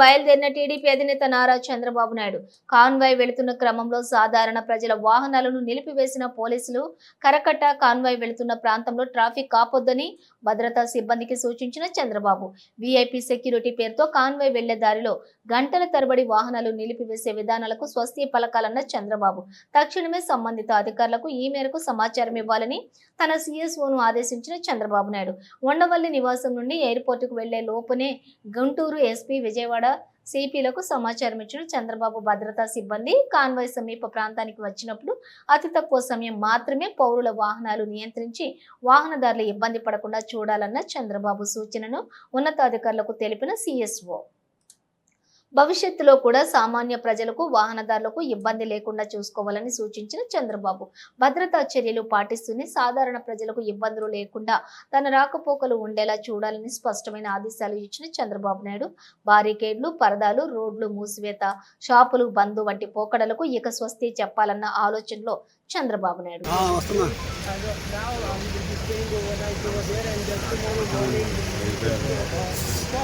బయలుదేరిన టీడీపీ అధినేత నారా చంద్రబాబు నాయుడు. కాన్వాయ్ వెళుతున్న క్రమంలో సాధారణ ప్రజల వాహనాలను నిలిపివేసిన పోలీసులు కరకట్ట కాన్వాయ్ వెళుతున్న ప్రాంతంలో ట్రాఫిక్ ఆపొద్దని భద్రతా సిబ్బందికి సూచించిన చంద్రబాబు. వీఐపీ సెక్యూరిటీ పేరుతో కాన్వాయ్ వెళ్ళే దారిలో గంటల తరబడి వాహనాలు నిలిపివేసే విధానాలకు స్వస్తి పలకాలన్న చంద్రబాబు. తక్షణమే సంబంధిత అధికారులకు ఈ మేరకు సమాచారం ఇవ్వాలని తన సిఎస్ఓను ఆదేశించిన చంద్రబాబు నాయుడు. ఉండవల్లి నివాసం నుండి ఎయిర్పోర్టుకు వెళ్ళే లోపునే గుంటూరు ఎస్పీ విజయవాడ సిపిలకు సమాచారం ఇచ్చిన చంద్రబాబు భద్రతా సిబ్బంది కాన్వాయ్ సమీప ప్రాంతానికి వచ్చినప్పుడు అతి తక్కువ సమయం మాత్రమే పౌరుల వాహనాలు నియంత్రించి వాహనదారులు ఇబ్బంది పడకుండా చూడాలన్న చంద్రబాబు సూచనను ఉన్నతాధికారులకు తెలిపిన సిఎస్ఓ. భవిష్యత్తులో కూడా సామాన్య ప్రజలకు వాహనదారులకు ఇబ్బంది లేకుండా చూసుకోవాలని సూచించిన చంద్రబాబు. భద్రతా చర్యలు పాటిస్తూనే సాధారణ ప్రజలకు ఇబ్బందులు లేకుండా తన రాకపోకలు ఉండేలా చూడాలని స్పష్టమైన ఆదేశాలు ఇచ్చిన చంద్రబాబు నాయుడు. బారికేడ్లు పరదాలు రోడ్లు మూసివేత షాపులు బంద్ వంటి పోకడలకు ఇక స్వస్తి చెప్పాలన్న ఆలోచనలో చంద్రబాబు నాయుడు.